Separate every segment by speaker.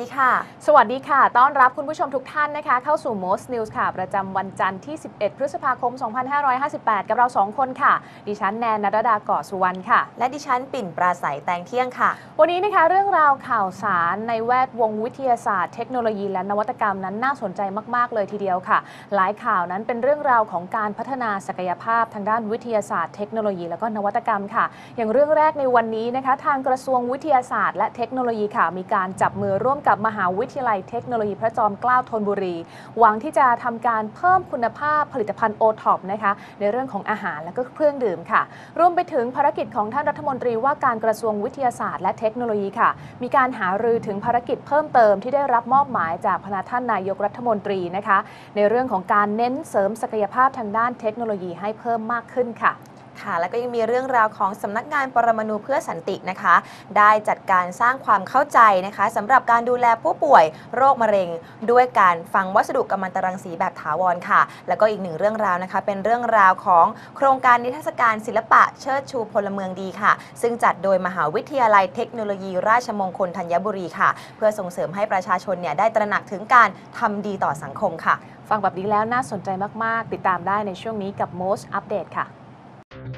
Speaker 1: วัสดีค่ะ
Speaker 2: สวัสดีค่ะ ต้อนรับคุณผู้ชมทุกท่านนะคะ เข้าสู่ Most News ค่ะ ประจำวันจันทร์ที่ 11 พฤษภาคม 2558 กับเรา 2 คนค่ะ ดิฉันแนนนรดาเกาะสุวรรณค่ะ
Speaker 1: และดิฉันปิ่นปราศัยแตงเที่ยงค่ะ
Speaker 2: วันนี้นะคะเรื่องราวข่าวสารในแวดวงวิทยาศาสตร์ เทคโนโลยีและนวัตกรรมนั้นน่าสนใจมาก ๆ เลยทีเดียวค่ะ หลายข่าวนั้นเป็นเรื่องราวของการพัฒนาศักยภาพทางด้านวิทยาศาสตร์ เทคโนโลยีและก็นวัตกรรมค่ะ อย่างเรื่องแรกในวันนี้นะคะ ทางกระทรวงวิทยาศาสตร์ และเทคโนโลยีค่ะมีการจับมือร่วมกับมหาวิทยาลัยเทคโนโลยีพระจอมเกล้าธนบุรี หวังที่จะทำการเพิ่มคุณภาพผลิตภัณฑ์โอท็อปนะคะในเรื่องของอาหารและก็เครื่องดื่มค่ะ รวมไปถึงภารกิจของท่านรัฐมนตรีว่าการกระทรวงวิทยาศาสตร์และเทคโนโลยีค่ะ มีการหารือถึงภารกิจเพิ่มเติมที่ได้รับมอบหมายจากพนักท่านนายกรัฐมนตรีนะคะ ในเรื่องของการเน้นเสริมศักยภาพทางด้านเทคโนโลยีให้เพิ่มมากขึ้นค่ะ
Speaker 1: ค่ะ แล้วก็ยังมีเรื่องราวของสำนักงานปรมาณูเพื่อสันตินะคะ ได้จัดการสร้างความเข้าใจนะคะสำหรับการดูแลผู้ป่วยโรคมะเร็ง ด้วยการฟังวัสดุกัมมันตรังสีแบบถาวรค่ะ แล้วก็อีกหนึ่งเรื่องราวนะคะ เป็นเรื่องราวของโครงการนิทรรศการศิลปะเชิดชูพลเมืองดีค่ะ ซึ่งจัดโดยมหาวิทยาลัยเทคโนโลยี ราชมงคลธัญบุรีค่ะ เพื่อส่งเสริมให้ประชาชนเนี่ยได้ตระหนักถึงการทำดีต่อสังคมค่ะ
Speaker 2: ฟังแบบนี้แล้วน่าสนใจมาก ๆ ติดตามได้ในช่วงนี้กับ Most Update ค่ะ เร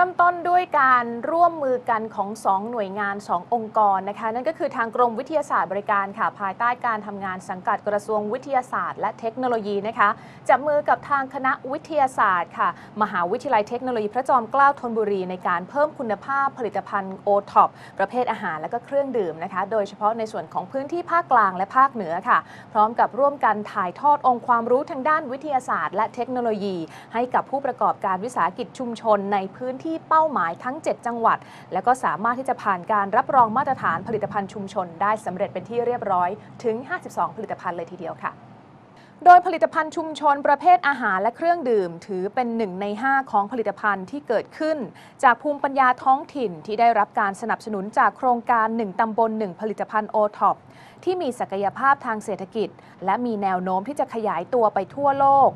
Speaker 2: ิ่มต้นด้วยการร่วม มือกันของ 2 หน่วยงาน 2 องค์กรนะคะ นั่นก็คือทางกรมวิทยาศาสตร์บริการค่ะ ภายใต้การทำงานสังกัดกระทรวงวิทยาศาสตร์ และเทคโนโลยีนะคะจับมือกับทางคณะวิทยาศาสตร์ค่ะ มหาวิทยาลัยเทคโนโลยีพระจอมเกล้าธนบุรี ในการเพิ่มคุณภาพผลิตภัณฑ์โอท็อปประเภทอาหารและก็เครื่องดื่มนะคะ โดยเฉพาะในส่วนของพื้นที่ภาคกลางและภาคเหนือค่ะ พร้อมกับร่วมกันถ่ายทอดองค์ความรู้ทางด้านวิทยาศาสตร์ และเทคโนโลยี ให้กับผู้ประกอบการวิสาหกิจชุมชน ในพื้นที่เป้าหมายทั้ง 7 จังหวัดแล้วก็สามารถที่จะผ่านการรับรองมาตรฐานผลิตภัณฑ์ชุมชน ได้สำเร็จเป็นที่เรียบร้อยถึง 52 ผลิตภัณฑ์เลยทีเดียวค่ะโดยผลิตภัณฑ์ชุมชนประเภทอาหารและเครื่องดื่ม ถือเป็นหนึ่งใน 5 ของผลิตภัณฑ์ที่เกิดขึ้น จากภูมิปัญญาท้องถิ่นที่ได้รับการสนับสนุนจากโครงการ 1 ตำบล 1 ผลิตภัณฑ์โอท็อปที่มีศักยภาพทางเศรษฐกิจ และมีแนวโน้มที่จะขยายตัวไปทั่วโลก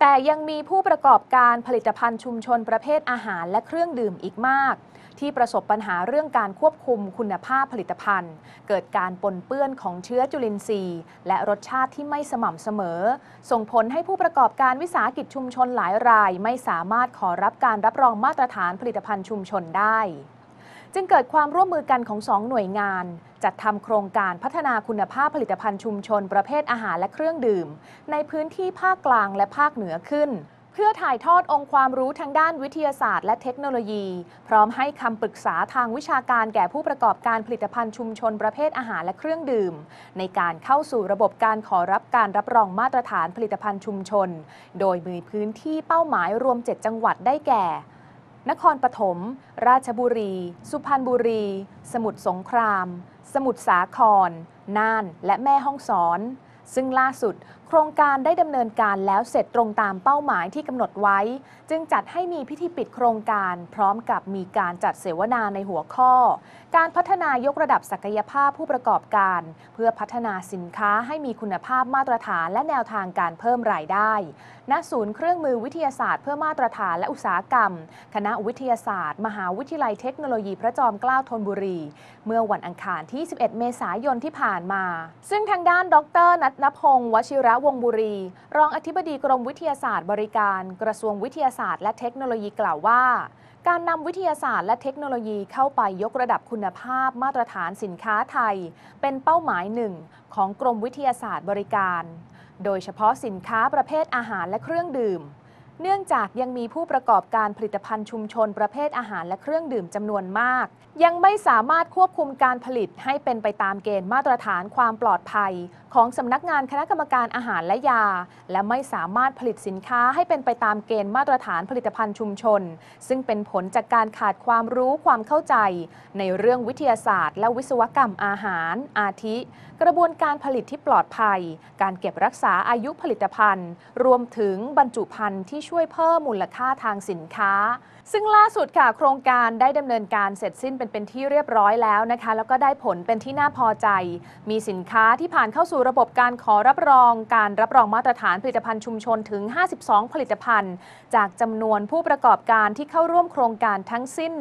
Speaker 2: แต่ยังมีผู้ประกอบการผลิตภัณฑ์ชุมชนประเภทอาหารและเครื่องดื่มอีกมาก ที่ประสบปัญหาเรื่องการควบคุมคุณภาพผลิตภัณฑ์ เกิดการปนเปื้อนของเชื้อจุลินทรีย์ และรสชาติที่ไม่สม่ำเสมอ ส่งผลให้ผู้ประกอบการวิสาหกิจชุมชนหลายราย ไม่สามารถขอรับการรับรองมาตรฐานผลิตภัณฑ์ชุมชนได้จึงเกิดความร่วมมือกันของสองหน่วยงาน จัดทำโครงการพัฒนาคุณภาพผลิตภัณฑ์ชุมชนประเภทอาหารและเครื่องดื่ม ในพื้นที่ภาคกลางและภาคเหนือขึ้น เพื่อถ่ายทอดองค์ความรู้ทางด้านวิทยาศาสตร์และเทคโนโลยี พร้อมให้คำปรึกษาทางวิชาการแก่ผู้ประกอบการผลิตภัณฑ์ชุมชนประเภทอาหารและเครื่องดื่ม ในการเข้าสู่ระบบการขอรับการรับรองมาตรฐานผลิตภัณฑ์ชุมชน โดยมีพื้นที่เป้าหมายรวม 7 จังหวัดได้แก่ นครปฐม ราชบุรี สุพรรณบุรี สมุทรสงคราม สมุทรสาคร น่าน และแม่ฮ่องสอนซึ่งล่าสุด ครงการได้ดำเนินการแล้วเสร็จตรงตามเป้าหมายที่กำหนดไว้ จึงจัดให้มีพิธีปิดโครงการ พร้อมกับมีการจัดเสวนาในหัวข้อ การพัฒนายกระดับศักยภาพผู้ประกอบการ เพื่อพัฒนาสินค้าให้มีคุณภาพมาตรฐานและแนวทางการเพิ่มรายได้ ณ ศูนย์เครื่องมือวิทยาศาสตร์เพื่อมาตรฐานและอุตสาหกรรม คณะวิทยาศาสตร์ มหาวิทยาลัยเทคโนโลยีพระจอมเกล้าธนบุรี เมื่อวันอังคารที่ 11 เมษายนที่ผ่านมา ซึ่งทางด้านดรนัทนพงศ์วชิระวงบุรี รองอธิบดีกรมวิทยาศาสตร์บริการ กระทรวงวิทยาศาสตร์และเทคโนโลยีกล่าวว่า การนำวิทยาศาสตร์และเทคโนโลยีเข้าไปยกระดับคุณภาพมาตรฐานสินค้าไทย เป็นเป้าหมายหนึ่งของกรมวิทยาศาสตร์บริการ โดยเฉพาะสินค้าประเภทอาหารและเครื่องดื่ม เนื่องจากยังมีผู้ประกอบการผลิตภัณฑ์ชุมชนประเภทอาหารและเครื่องดื่มจำนวนมาก ยังไม่สามารถควบคุมการผลิตให้เป็นไปตามเกณฑ์มาตรฐานความปลอดภัย ของสำนักงานคณะกรรมการอาหารและยา และไม่สามารถผลิตสินค้าให้เป็นไปตามเกณฑ์มาตรฐานผลิตภัณฑ์ชุมชน ซึ่งเป็นผลจากการขาดความรู้ความเข้าใจ ในเรื่องวิทยาศาสตร์ และวิศวกรรมอาหาร อาทิ กระบวนการผลิตที่ปลอดภัย การเก็บรักษาอายุผลิตภัณฑ์ รวมถึงบรรจุภัณฑ์ที่ช่วยเพิ่มมูลค่าทางสินค้าซึ่งล่าสุดค่ะ โครงการได้ดำเนินการเสร็จสิ้นเป็นเป็นที่เรียบร้อยแล้วนะคะ แล้วก็ได้ผลเป็นที่น่าพอใจ มีสินค้าที่ผ่านเข้าสู่ระบบการขอรับรอง การรับรองมาตรฐานผลิตภัณฑ์ชุมชนถึง 52 ผลิตภัณฑ์ จากจำนวนผู้ประกอบการที่เข้าร่วมโครงการทั้งสิ้น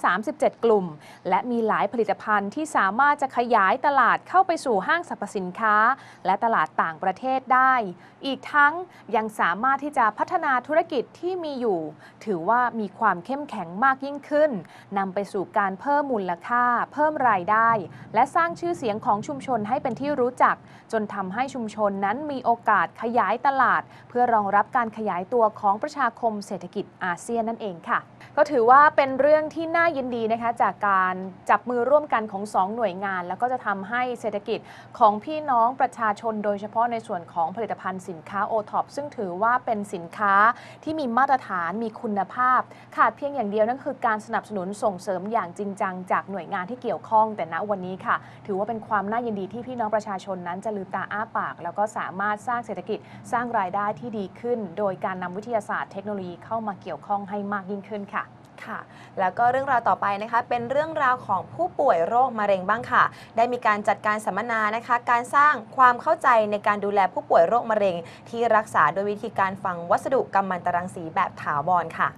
Speaker 2: 137 กลุ่ม และมีหลายผลิตภัณฑ์ที่สามารถจะขยายตลาดเข้าไปสู่ห้างสรรพสินค้า และตลาดต่างประเทศได้ อีกทั้งยังสามารถที่จะพัฒนาธุรกิจที่มีอยู่ ถือว่ามีความเข้มแข็งมากยิ่งขึ้นนำไปสู่การเพิ่มมูลค่า เพิ่มรายได้ และสร้างชื่อเสียงของชุมชนให้เป็นที่รู้จัก จนทำให้ชุมชนนั้นมีโอกาสขยายตลาด เพื่อรองรับการขยายตัวของประชาคมเศรษฐกิจอาเซียนนั่นเองค่ะ ก็ถือว่าเป็นเรื่องที่น่ายินดีนะคะ จากการจับมือร่วมกันของสองหน่วยงาน แล้วก็จะทำให้เศรษฐกิจของพี่น้องประชาชน โดยเฉพาะในส่วนของผลิตภัณฑ์สินค้าโอท็อปซึ่งถือว่าเป็นสินค้าที่มีมาตรฐานมีคุณภาพขาดเพียงอย่างเดียวนั่นคือการสนับสนุนส่งเสริมอย่างจริงจังจากหน่วยงานที่เกี่ยวข้อง แต่ณวันนี้ค่ะ ถือว่าเป็นความน่ายินดีที่พี่น้องประชาชนนั้นจะลืมตาอ้าปาก แล้วก็สามารถสร้างเศรษฐกิจสร้างรายได้ที่ดีขึ้น โดยการนำวิทยาศาสตร์เทคโนโลยีเข้ามาเกี่ยวข้องให้มากยิ่งขึ้นค่ะ
Speaker 1: ค่ะแล้วก็เรื่องราวต่อไปนะคะเป็นเรื่องราวของผู้ป่วยโรคมะเร็งบ้างค่ะ ได้มีการจัดการสัมมนานะคะ การสร้างความเข้าใจในการดูแลผู้ป่วยโรคมะเร็ง ที่รักษาโดยวิธีการฝังวัสดุกัมมันตรังสีแบบถาวรค่ะ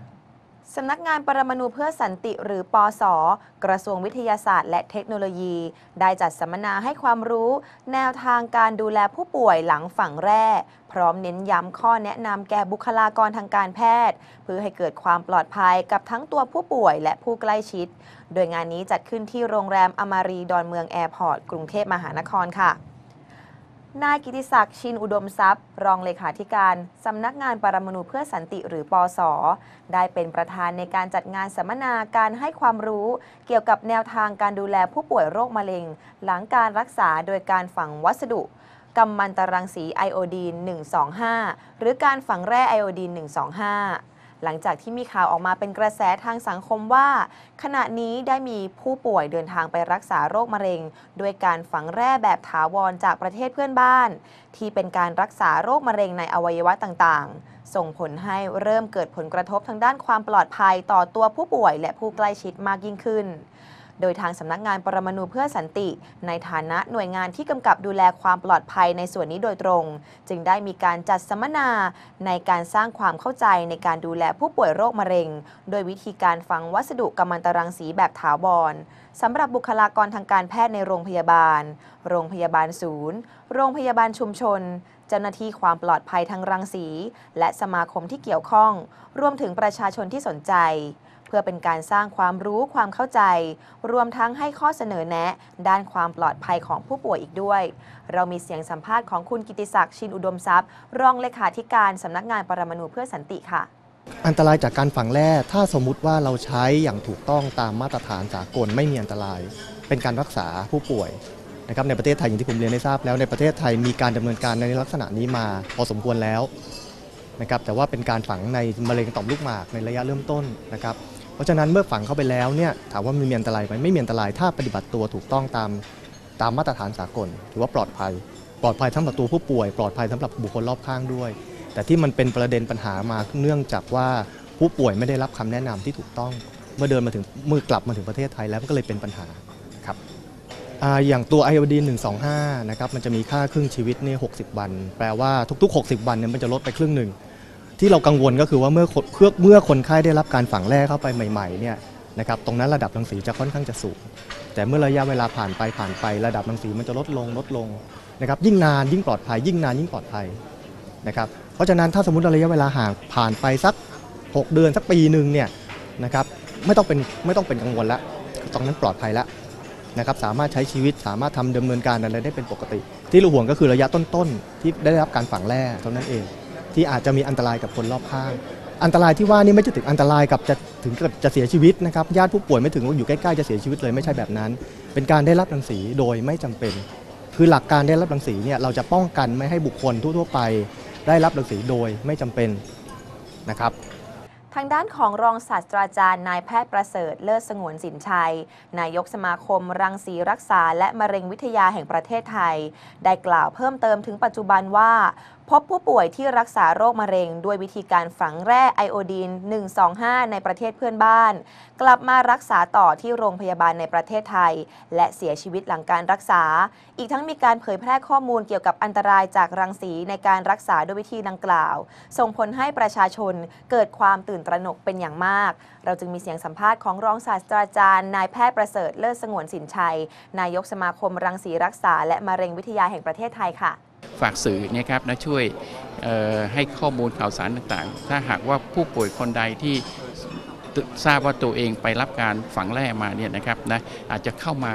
Speaker 1: สำนักงานปรมาณูเพื่อสันติหรือปอสกระทรวงวิทยาศาสตร์และเทคโนโลยี ได้จัดสัมมนาให้ความรู้ แนวทางการดูแลผู้ป่วยหลังฝังแร่ พร้อมเน้นย้ำข้อแนะนำแก่บุคลากรทางการแพทย์ เพื่อให้เกิดความปลอดภัยกับทั้งตัวผู้ป่วยและผู้ใกล้ชิด โดยงานนี้จัดขึ้นที่โรงแรมอมารีดอนเมืองแอร์พอร์ตกรุงเทพมหานครค่ะ นายกิติศักดิ์ชินอุดมทรัพย์ รองเลขาธิการ สำนักงานปรมาณูเพื่อสันติหรือปอสได้เป็นประธานในการจัดงานสัมมนาการให้ความรู้ เกี่ยวกับแนวทางการดูแลผู้ป่วยโรคมะเร็ง หลังการรักษาโดยการฝังวัสดุกัมมันตรังสีไอโอดีน 125 หรือการฝังแร่ไอโอดีน 125 หลังจากที่มีข่าวออกมาเป็นกระแสทางสังคมว่า ขณะนี้ได้มีผู้ป่วยเดินทางไปรักษาโรคมะเร็ง ด้วยการฝังแร่แบบถาวรจากประเทศเพื่อนบ้าน ที่เป็นการรักษาโรคมะเร็งในอวัยวะต่างๆ ส่งผลให้เริ่มเกิดผลกระทบทางด้านความปลอดภัยต่อตัวผู้ป่วยและผู้ใกล้ชิดมากยิ่งขึ้น โดยทางสำนักงานปรมาณูเพื่อสันติ ในฐานะหน่วยงานที่กำกับดูแลความปลอดภัยในส่วนนี้โดยตรง จึงได้มีการจัดสัมมนาในการสร้างความเข้าใจในการดูแลผู้ป่วยโรคมะเร็ง โดยวิธีการฝังวัสดุกัมมันตรังสีแบบถาวรสำหรับบุคลากรทางการแพทย์ในโรงพยาบาล โรงพยาบาลศูนย์ โรงพยาบาลชุมชน เจ้าหน้าที่ความปลอดภัยทางรังสี และสมาคมที่เกี่ยวข้อง รวมถึงประชาชนที่สนใจ เพื่อเป็นการสร้างความรู้ความเข้าใจ รวมทั้งให้ข้อเสนอแนะ ด้านความปลอดภัยของผู้ป่วยอีกด้วย เรามีเสียงสัมภาษณ์ของคุณกิติศักดิ์ชินอุดมทรัพย์ รองเลขาธิการสำนักงานปรมาณูเพื่อสันติค่ะ
Speaker 3: อันตรายจากการฝังแร่ถ้าสมมุติว่าเราใช้อย่างถูกต้องตามมาตรฐานสากลไม่มีอันตราย เป็นการรักษาผู้ป่วยนะครับในประเทศไทยอย่างที่ผมเรียนได้ทราบแล้วในประเทศไทยมีการดำเนินการในลักษณะนี้มาพอสมควรแล้วนะครับแต่ว่าเป็นการฝังในมะเร็งต่อมลูกหมากในระยะเริ่มต้นนะครับ เพราะฉะนั้นเมื่อฝังเข้าไปแล้วเนี่ยถามว่ามันมีอันตรายไหมไม่มีอันตรายถ้าปฏิบัติตัวถูกต้องตามตามมาตรฐานสากลถือว่าปลอดภัย ปลอดภัยสำหรับตัวผู้ป่วย ปลอดภัยสำหรับบุคคลรอบข้างด้วย แต่ที่มันเป็นประเด็นปัญหามาเนื่องจากว่าผู้ป่วยไม่ได้รับคำแนะนำที่ถูกต้อง เมื่อเดินมาถึงเมื่อกลับมาถึงประเทศไทยแล้วก็เลยเป็นปัญหาครับออย่างตัวไอโอดีน125 นะครับมันจะมีค่าครึ่งชีวิตนี่60 วัน แปลว่าทุก ๆ 60 วันเนี่ยมันจะลดไปครึ่งหนึ่ง ที่เรากังวลก็คือว่าเมื่อคนเมื่อเมื่อคนไข้ได้รับการฝังแร่เข้าไปใหม่ๆเนี่ยนะครับตรงนั้นระดับรังสีจะค่อนข้างจะสูง แต่เมื่อระยะเวลาผ่านไปผ่านไป ระดับรังสีมันจะลดลงลดลงนะครับยิ่งนานยิ่งปลอดภัย ยิ่งนานยิ่งปลอดภัยนะครับเพราะฉะนั้นถ้าสมมติระยะเวลาห่างผ่านไปสัก 6 เดือนสักปีหนึ่งเนี่ยนะครับไม่ต้องเป็นไม่ต้องเป็นกังวลละตรงนั้นปลอดภัยแล้วนะครับสามารถใช้ชีวิตสามารถทำดำเนินการอะไรได้เป็นปกติ ที่เราห่วงก็คือระยะต้นๆที่ได้รับการฝังแร่เท่านั้นเอง ที่อาจจะมีอันตรายกับคนรอบข้าง อันตรายที่ว่านี่ไม่จะถึงอันตรายกับจะถึงกับจะเสียชีวิตนะครับญาติผู้ป่วยไม่ถึงว่าอยู่ใกล้ๆจะเสียชีวิตเลยไม่ใช่แบบนั้น เป็นการได้รับรังสีโดยไม่จำเป็น คือหลักการได้รับรังสีเนี่ยเราจะป้องกันไม่ให้บุคคลทั่วๆไป ได้รับรังสีโดยไม่จำเป็นนะครับ
Speaker 1: ทางด้านของรองศาสตราจารย์นายแพทย์ประเสริฐเลิศสงวนสินชัย นายกสมาคม รังสีรักษาและมะเร็งวิทยาแห่งประเทศไทย ได้กล่าวเพิ่มเติมถึงปัจจุบันว่า พบผู้ป่วยที่รักษาโรคมะเร็ง ด้วยวิธีการฝังแร่ไอโอดีน 125 ในประเทศเพื่อนบ้าน กลับมารักษาต่อที่โรงพยาบาลในประเทศไทย และเสียชีวิตหลังการรักษา อีกทั้งมีการเผยแพร่ข้อมูลเกี่ยวกับอันตรายจากรังสีในการรักษาด้วยวิธีดังกล่าว ส่งผลให้ประชาชนเกิดความตื่นตระหนกเป็นอย่างมาก เราจึงมีเสียงสัมภาษณ์ของรองศาสตราจารย์นายแพทย์ประเสริฐเลิศสงวนสินชัย นายกสมาคมรังสีรักษา และมะเร็งวิทยาแห่งประเทศไทยค่ะ
Speaker 4: ฝากสื่อนี่ยครับนะช่วยให้ข้อมูลข่าวสารต่างๆ ถ้าหากว่าผู้ป่วยคนใดที่ทราบว่าตัวเองไปรับการฝังแร่มาเนี่ยนะครับนะอาจจะเข้ามา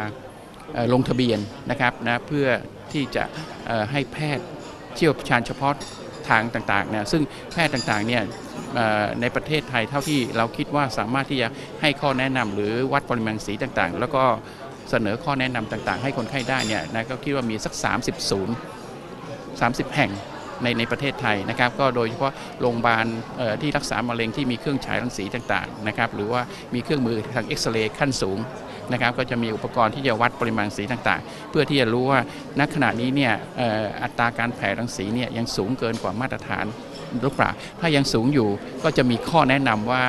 Speaker 4: ลงทะเบียนนะครับนะเพื่อที่จะให้แพทย์เชี่ยวชาญเฉพาะทางต่างๆนะซึ่งแพทย์ต่างๆเนี่ยในประเทศไทยเท่าที่เราคิดว่าสามารถที่จะให้ข้อแนะนำหรือวัดปริมาณสีต่างๆ แล้วก็เสนอข้อแนะนำต่างๆ ให้คนไข้ได้เนี่ยนะก็คิดว่ามีสัก 30ศูนย์ 30 แห่งในในประเทศไทยนะครับก็โดยเฉพาะโรงพยาบาลที่รักษามะเร็งที่มีเครื่องฉายรังสีต่างๆนะครับหรือว่ามีเครื่องมือทางเอ็กซเรย์ขั้นสูงนะครับก็จะมีอุปกรณ์ที่จะวัดปริมาณสีต่างๆ เพื่อที่จะรู้ว่าณขณะนี้เนี่ยอัตราการแผ่รังสีเนี่ยยังสูงเกินกว่ามาตรฐานหรือเปล่าถ้ายังสูงอยู่ก็จะมีข้อแนะนำว่า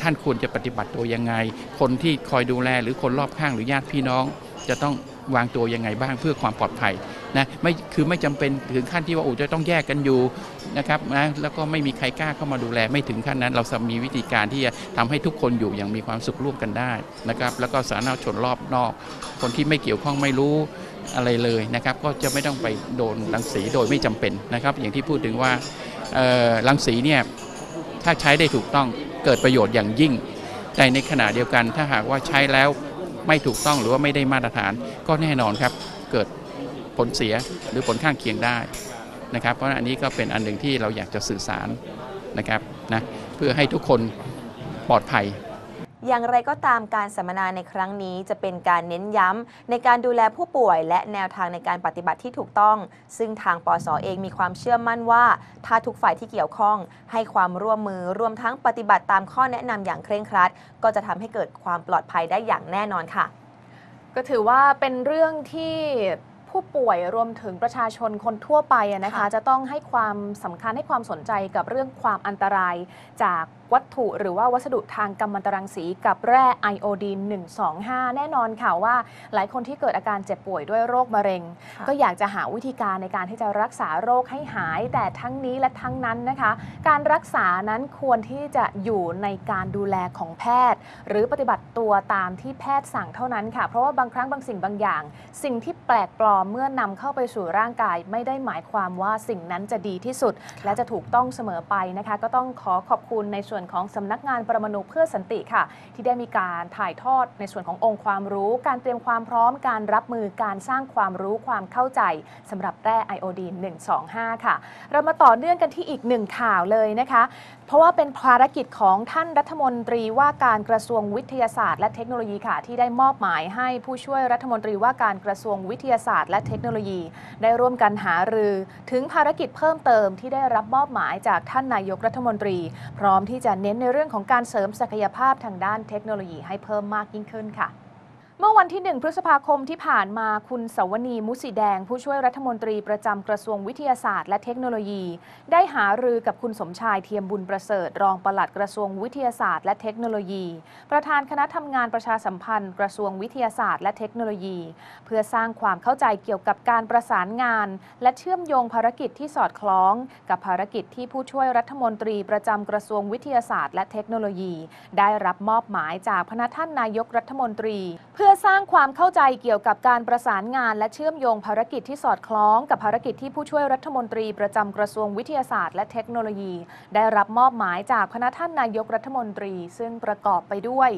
Speaker 4: ท่านควรจะปฏิบัติตัวยังไง คนที่คอยดูแลหรือคนรอบข้างหรือญาติพี่น้องจะต้อง วางตัวยังไงบ้างเพื่อความปลอดภัยนะไม่คือไม่จำเป็นถึงขั้นที่ว่าโอ้จะต้องแยกกันอยู่นะครับนะแล้วก็ไม่มีใครกล้าเข้ามาดูแลไม่ถึงขั้นนั้น เราจะมีวิธีการที่จะทำให้ทุกคนอยู่อย่างมีความสุขร่วมกันได้นะครับแล้วก็สาธารณชนรอบนอก คนที่ไม่เกี่ยวข้องไม่รู้อะไรเลยนะครับก็จะไม่ต้องไปโดนรังสีโดยไม่จำเป็นนะครับ อย่างที่พูดถึงว่ารังสีเนี่ยถ้าใช้ได้ถูกต้องเกิดประโยชน์อย่างยิ่งแต่ในขณะเดียวกันถ้าหากว่าใช้แล้ว ไม่ถูกต้องหรือว่าไม่ได้มาตรฐาน ก็แน่นอนครับเกิดผลเสียหรือผลข้างเคียงได้นะครับ เพราะนั้นอันนี้ก็เป็นอันหนึ่งที่เราอยากจะสื่อสารนะครับนะเพื่อให้ทุกคนปลอดภัย
Speaker 1: อย่างไรก็ตามการสัมมนาในครั้งนี้จะเป็นการเน้นย้ำในการดูแลผู้ป่วย และแนวทางในการปฏิบัติที่ถูกต้อง ซึ่งทางปสอเองมีความเชื่อมั่นว่า ถ้าทุกฝ่ายที่เกี่ยวข้อง ให้ความร่วมมือรวมทั้งปฏิบัติตามข้อแนะนำอย่างเคร่งครัด ก็จะทำให้เกิดความปลอดภัยได้อย่างแน่นอนค่ะ
Speaker 2: ก็ถือว่าเป็นเรื่องที่ ผู้ป่วยรวมถึงประชาชนคนทั่วไปอะนะคะ
Speaker 1: ค่ะ
Speaker 2: จะต้องให้ความสำคัญให้ความสนใจกับเรื่องความอันตราย จากวัตถุหรือว่าวัสดุทางกัมมันตรังสีกับแร่ไอโอดีน125 แน่นอนค่ะว่า หลายคนที่เกิดอาการเจ็บป่วยด้วยโรคมะเร็ง
Speaker 1: ค่ะ
Speaker 2: ก็อยากจะหาวิธีการในการที่จะรักษาโรคให้หาย แต่ทั้งนี้และทั้งนั้นนะคะ การรักษานั้นควรที่จะอยู่ในการดูแลของแพทย์ หรือปฏิบัติตัวตามที่แพทย์สั่งเท่านั้นค่ะ เพราะว่าบางครั้งบางสิ่งบางอย่าง สิ่งที่แปลกปลอมเมื่อนำเข้าไปสู่ร่างกายไม่ได้หมายความว่าสิ่งนั้นจะดีที่สุด และจะถูกต้องเสมอไปนะคะ ก็ต้องขอขอบคุณในส่วนของสำนักงานปรมาณูเพื่อสันติค่ะ ที่ได้มีการถ่ายทอดในส่วนขององค์ความรู้ การเตรียมความพร้อมการรับมือการสร้างความรู้ความเข้าใจสำหรับแร่ไอโอดีน125 ค่ะ เรามาต่อเนื่องกันที่อีกหนึ่งข่าวเลยนะคะ เพราะว่าเป็นภารกิจของท่านรัฐมนตรีว่าการกระทรวงวิทยาศาสตร์และเทคโนโลยีค่ะที่ได้มอบหมายให้ผู้ช่วยรัฐมนตรีว่าการกระทรวงวิทยาศาสตร์และเทคโนโลยี ได้ร่วมกันหารือ ถึงภารกิจเพิ่มเติมที่ได้รับมอบหมายจากท่านนายกรัฐมนตรี พร้อมที่จะเน้นในเรื่องของการเสริมศักยภาพทางด้านเทคโนโลยีให้เพิ่มมากยิ่งขึ้นค่ะ เมื่อวันที่ 1 พฤษภาคมที่ผ่านมาคุณสวนีมุสีแดง ผู้ช่วยรัฐมนตรีประจำกระทรวงวิทยาศาสตร์และเทคโนโลยี ได้หารือกับคุณสมชายเทียมบุญประเสริฐ รองปลัดกระทรวงวิทยาศาสตร์และเทคโนโลยี ประธานคณะทำงานประชาสัมพันธ์ กระทรวงวิทยาศาสตร์และเทคโนโลยี เพื่อสร้างความเข้าใจเกี่ยวกับการประสานงาน และเชื่อมโยงภารกิจที่สอดคล้อง กับภารกิจที่ผู้ช่วยรัฐมนตรีประจำกระทรวงวิทยาศาสตร์และเทคโนโลยี ได้รับมอบหมายจากพระท่านนายกรัฐมนตรี เพื่อสร้างความเข้าใจเกี่ยวกับการประสานงาน และเชื่อมโยงภารกิจที่สอดคล้องกับภารกิจที่ผู้ช่วยรัฐมนตรีประจำกระทรวงวิทยาศาสตร์ และเทคโนโลยี ได้รับมอบหมายจากพระท่านนายกรัฐมนตรี ซึ่งประกอบไปด้วย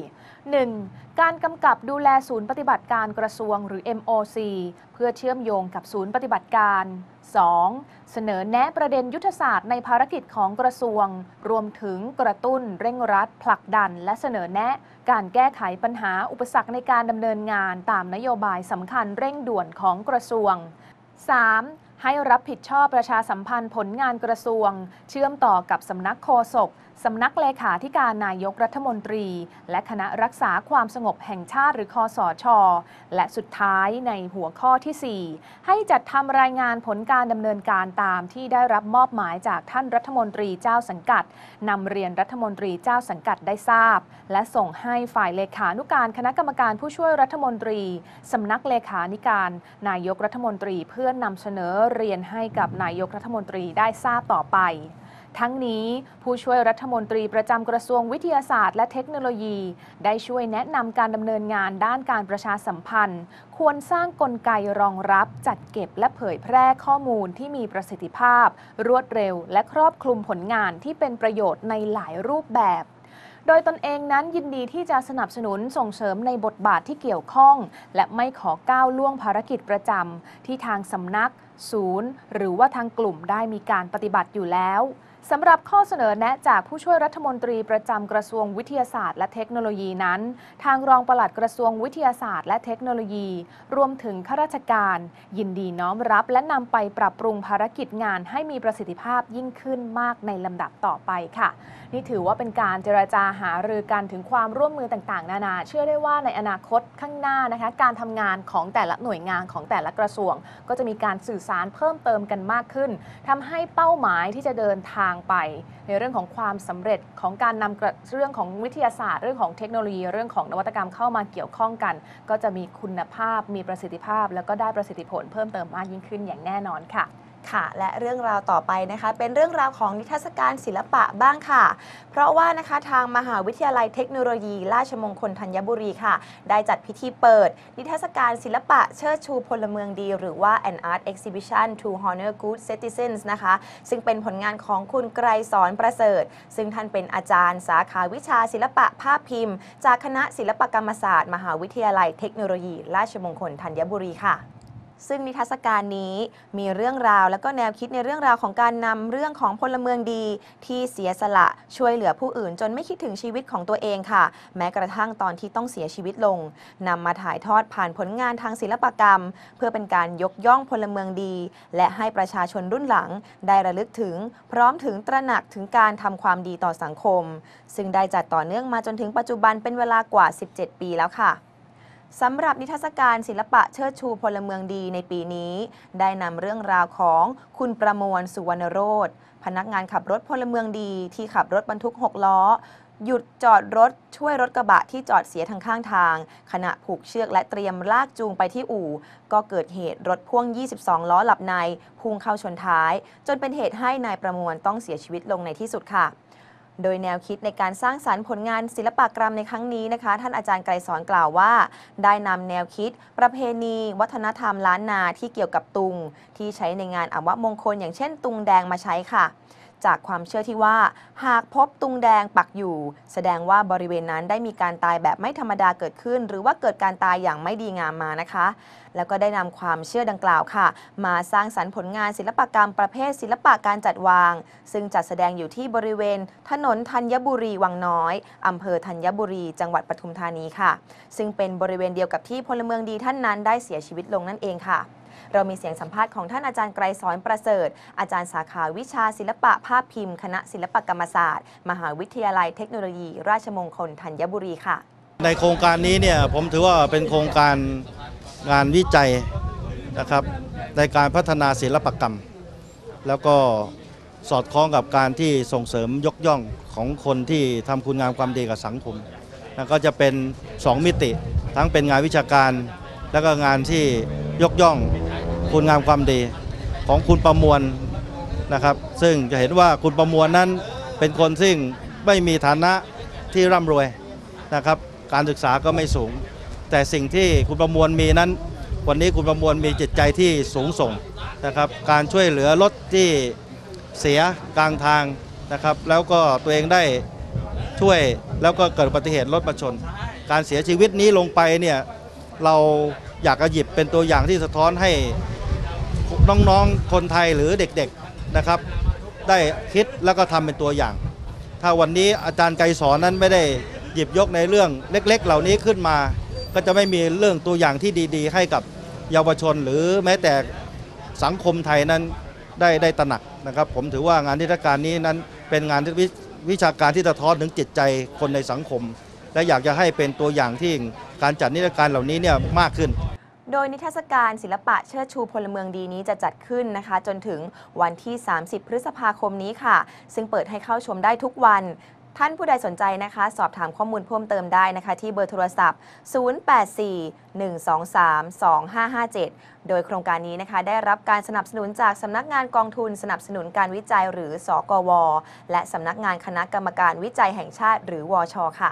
Speaker 2: 1. การกำกับดูแลศูนย์ปฏิบัติการกระทรวงหรือ MOC เพื่อเชื่อมโยงกับศูนย์ปฏิบัติการ 2. เสนอแนะประเด็นยุทธศาสตร์ในภารกิจของกระทรวง รวมถึงกระตุ้น เร่งรัด ผลักดัน และเสนอแนะ การแก้ไขปัญหาอุปสรรคในการดำเนินงานตามนโยบายสำคัญเร่งด่วนของกระทรวง 3. ให้รับผิดชอบประชาสัมพันธ์ผลงานกระทรวง เชื่อมต่อกับสำนักโฆษก สำนักเลขาธิการนายกรัฐมนตรี และคณะรักษาความสงบแห่งชาติหรือคอสชและสุดท้ายในหัวข้อที่ 4 ให้จัดทำรายงานผลการดำเนินการตามที่ได้รับมอบหมายจากท่านรัฐมนตรีเจ้าสังกัดนำเรียนรัฐมนตรีเจ้าสังกัดได้ทราบ และส่งให้ฝ่ายเลขานุการคณะกรรมการผู้ช่วยรัฐมนตรีสำนักเลขานิการ นายกรัฐมนตรีเพื่อนนำเสนอเรียนให้กับนายกรัฐมนตรีได้ทราบต่อไป ทั้งนี้ผู้ช่วยรัฐมนตรีประจำกระทรวงวิทยาศาสตร์และเทคโนโลยี ได้ช่วยแนะนำการดำเนินงานด้านการประชาสัมพันธ์ ควรสร้างกลไกรองรับ จัดเก็บและเผยแพร่ข้อมูลที่มีประสิทธิภาพ รวดเร็ว และครอบคลุมผลงานที่เป็นประโยชน์ในหลายรูปแบบโดยตนเองนั้นยินดีที่จะสนับสนุนส่งเสริมในบทบาทที่เกี่ยวข้อง และไม่ขอก้าวล่วงภารกิจประจำที่ทางสำนัก ศูนย์ หรือว่าทางกลุ่มได้มีการปฏิบัติอยู่แล้ว สำหรับข้อเสนอแนะจากผู้ช่วยรัฐมนตรีประจำกระทรวงวิทยาศาสตร์และเทคโนโลยีนั้น ทางรองปลัดกระทรวงวิทยาศาสตร์และเทคโนโลยี รวมถึงข้าราชการ ยินดีน้อมรับและนำไปปรับปรุงภารกิจงานให้มีประสิทธิภาพยิ่งขึ้นมากในลำดับต่อไปค่ะ นี่ถือว่าเป็นการเจราจาหารือกันถึงความร่วมมือต่างๆ นานา เชื่อได้ว่าในอนาคตข้างหน้านะคะการทำงานของแต่ละหน่วยงานของแต่ละกระทรวง ก็จะมีการสื่อสารเพิ่มเติมกันมากขึ้นทำให้เป้าหมายที่จะเดินทางไป ในเรื่องของความสำเร็จของการนำเรื่องของวิทยาศาสตร์ เรื่องของเทคโนโลยี เรื่องของนวัตกรรมเข้ามาเกี่ยวข้องกัน ก็จะมีคุณภาพมีประสิทธิภาพ แล้วก็ได้ประสิทธิผลเพิ่มเติมมากยิ่งขึ้นอย่างแน่นอนค่ะ
Speaker 1: ค่ะและเรื่องราวต่อไปนะคะเป็นเรื่องราวของนิทรรศการศิลปะบ้างค่ะ เพราะว่านะคะทางมหาวิทยาลัยเทคโนโลยี ราชมงคลธัญบุรีค่ะ ได้จัดพิธีเปิด นิทรรศการศิลปะเชิดชูพลเมืองดี หรือว่า an art exhibition to honor good citizens นะคะซึ่งเป็นผลงานของคุณไกรสอนประเสริฐ ซึ่งท่านเป็นอาจารย์สาขาวิชาศิลปะภาพพิมพ์ จากคณะศิลปกรรมศาสตร์ มหาวิทยาลัยเทคโนโลยี ราชมงคลธัญบุรีค่ะ ซึ่งนิทรรศการนี้มีเรื่องราวและก็แนวคิดในเรื่องราวของการนำเรื่องของพลเมืองดี ที่เสียสละช่วยเหลือผู้อื่น จนไม่คิดถึงชีวิตของตัวเองค่ะ แม้กระทั่งตอนที่ต้องเสียชีวิตลงนำมาถ่ายทอดผ่านผลงานทางศิลปกรรม เพื่อเป็นการยกย่องพลเมืองดี และให้ประชาชนรุ่นหลัง ได้ระลึกถึง พร้อมถึงตระหนักถึงการทำความดีต่อสังคม ซึ่งได้จัดต่อเนื่องมาจนถึงปัจจุบันเป็นเวลากว่า 17 ปีแล้วค่ะ สำหรับนิทรรศการศิลปะเชิดชูพลเมืองดีในปีนี้ ได้นำเรื่องราวของคุณประมวลสุวรรณโรธพนักงานขับรถพลเมืองดีที่ขับรถบรรทุก 6 ล้อ หยุดจอดรถช่วยรถกระบะที่จอดเสียทางข้างทาง ขณะผูกเชือกและเตรียมลากจูงไปที่อู่ ก็เกิดเหตุรถพ่วง 22 ล้อหลับใน พุ่งเข้าชนท้าย จนเป็นเหตุให้นายประมวลต้องเสียชีวิตลงในที่สุดค่ะ โดยแนวคิดในการสร้างสรรค์ผลงานศิลปกรรมในครั้งนี้นะคะ ท่านอาจารย์ไกรสอนกล่าวว่า ได้นำแนวคิด ประเพณี วัฒนธรรมล้านนาที่เกี่ยวกับตุง ที่ใช้ในงานอวมงคลอย่างเช่น ตุงแดงมาใช้ค่ะ จากความเชื่อที่ว่า หากพบตุงแดงปักอยู่ แสดงว่าบริเวณนั้นได้มีการตายแบบไม่ธรรมดาเกิดขึ้น หรือว่าเกิดการตายอย่างไม่ดีงามมานะคะ แล้วก็ได้นำความเชื่อดังกล่าวค่ะ มาสร้างสรรค์ผลงานศิลปกรรมประเภทศิลปะการจัดวาง ซึ่งจัดแสดงอยู่ที่บริเวณ ถนนธัญบุรีวังน้อยอำเภอธัญบุรี จังหวัดปทุมธานีค่ะ ซึ่งเป็นบริเวณเดียวกับที่พลเมืองดีท่านนั้นได้เสียชีวิตลงนั่นเองค่ะ เรามีเสียงสัมภาษณ์ของท่านอาจารย์ไกรสอนประเสริฐ อาจารย์สาขาวิชาศิลปะภาพพิมพ์ คณะศิลปกรรมศาสตร์ มหาวิทยาลัยเทคโนโลยี ราชมงคลธัญบุรีค่ะ
Speaker 5: ในโครงการนี้เนี่ยผมถือว่าเป็นโครงการงานวิจัยนะครับในการพัฒนาศิลปกรรม แล้วก็สอดคล้องกับการที่ส่งเสริมยกย่องของคนที่ทำคุณงามความดีกับสังคมแล้วก็จะเป็น 2 มิติ ทั้งเป็นงานวิชาการ แล้วก็งานที่ยกย่อง คุณงามความดีของคุณประมวลนะครับ ซึ่งจะเห็นว่าคุณประมวลนั้นเป็นคนซึ่งไม่มีฐานะที่ร่ำรวยนะครับ การศึกษาก็ไม่สูง แต่สิ่งที่คุณประมวลมีนั้น วันนี้คุณประมวลมีจิตใจที่สูงส่งนะครับ การช่วยเหลือรถที่เสียกลางทางนะครับ แล้วก็ตัวเองได้ช่วยแล้วก็เกิดอุบัติเหตุรถมาชน การเสียชีวิตนี้ลงไปเนี่ยเราอยากจะหยิบเป็นตัวอย่างที่สะท้อนให้ น้องๆ คนไทยหรือเด็กๆนะครับ ได้คิดแล้วก็ทำเป็นตัวอย่าง ถ้าวันนี้อาจารย์ไกรสอนนั้นไม่ได้หยิบยกในเรื่องเล็ก ๆ เหล่านี้ขึ้นมา ก็จะไม่มีเรื่องตัวอย่างที่ดี ๆ ให้กับเยาวชน หรือแม้แต่สังคมไทยนั้นได้ได้ตระหนักนะครับ ผมถือว่างานนิทรรศการนี้นั้นเป็นงานวิวิชาการที่สะท้อนถึงจิตใจคนในสังคม และอยากจะให้เป็นตัวอย่างที่การจัดนิทรรศการเหล่านี้เนี่ยมากขึ้น
Speaker 1: โดยนิทรรศการศิลปะเชิดชูพลเมืองดีนี้จะจัดขึ้นนะคะ จนถึงวันที่ 30 พฤษภาคมนี้ค่ะ ซึ่งเปิดให้เข้าชมได้ทุกวันท่านผู้ใดสนใจนะคะ สอบถามข้อมูลเพิ่มเติมได้นะคะ ที่เบอร์โทรศัพท์ 0841232557 โดยโครงการนี้นะคะ ได้รับการสนับสนุนจากสำนักงานกองทุนสนับสนุนการวิจัยหรือสกว และสำนักงานคณะกรรมการวิจัยแห่งชาติหรือวชค่ะ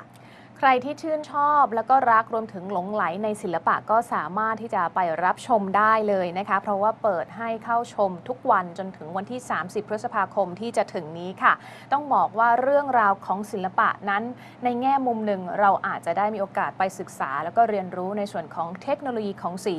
Speaker 2: ใครที่ชื่นชอบแล้วก็รักรวมถึงหลงไหลในศิลปะก็สามารถที่จะไปรับชมได้เลยนะคะ เพราะว่าเปิดให้เข้าชมทุกวันจนถึงวันที่ 30 พฤษภาคมที่จะถึงนี้ค่ะ ต้องบอกว่าเรื่องราวของศิลปะนั้น ในแง่มุมหนึ่งเราอาจจะได้มีโอกาสไปศึกษา แล้วก็เรียนรู้ในส่วนของเทคโนโลยีของสี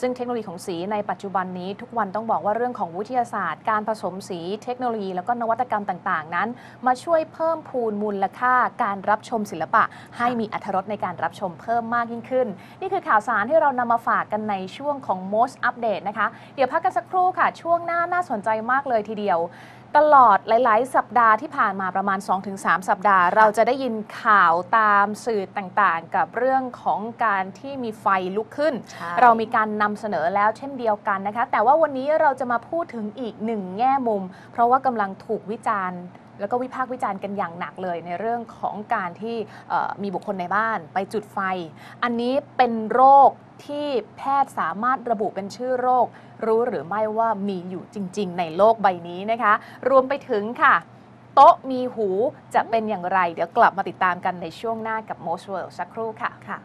Speaker 2: ซึ่งเทคโนโลยีของสีในปัจจุบันนี้ทุกวันต้องบอกว่าเรื่องของวิทยาศาสตร์ การผสมสีเทคโนโลยี แล้วก็นวัตกรรมต่าง ๆ นั้น มาช่วยเพิ่มพูนมูลค่าการรับชมศิลปะให้มีอรรถรสในการรับชมเพิ่มมากยิ่งขึ้น นี่คือข่าวสารที่เรานำมาฝากกันในช่วงของ most update นะคะ เดี๋ยวพักกันสักครู่ค่ะ ช่วงหน้าน่าสนใจมากเลยทีเดียว ตลอดหลาย ๆ สัปดาห์ที่ผ่านมาประมาณ 2-3 สัปดาห์ เราจะได้ยินข่าวตามสื่อต่างๆ กับเรื่องของการที่มีไฟลุกขึ้น
Speaker 1: ใช่
Speaker 2: เรามีการนำเสนอแล้วเช่นเดียวกันนะคะ แต่ว่าวันนี้เราจะมาพูดถึงอีกหนึ่งแง่มุม เพราะว่ากำลังถูกวิจารณ์ แล้วก็วิพากษ์วิจารณ์กันอย่างหนักเลยในเรื่องของการที่มีบุคคลในบ้านไปจุดไฟ อันนี้เป็นโรคที่แพทย์สามารถระบุเป็นชื่อโรค รู้หรือไม่ว่ามีอยู่จริง ๆ ในโลกใบนี้นะคะ รวมไปถึงค่ะ โต๊ะมีหูจะเป็นอย่างไร เดี๋ยวกลับมาติดตามกันในช่วงหน้ากับ Most World สักครู่ค่ะ
Speaker 1: ค่ะ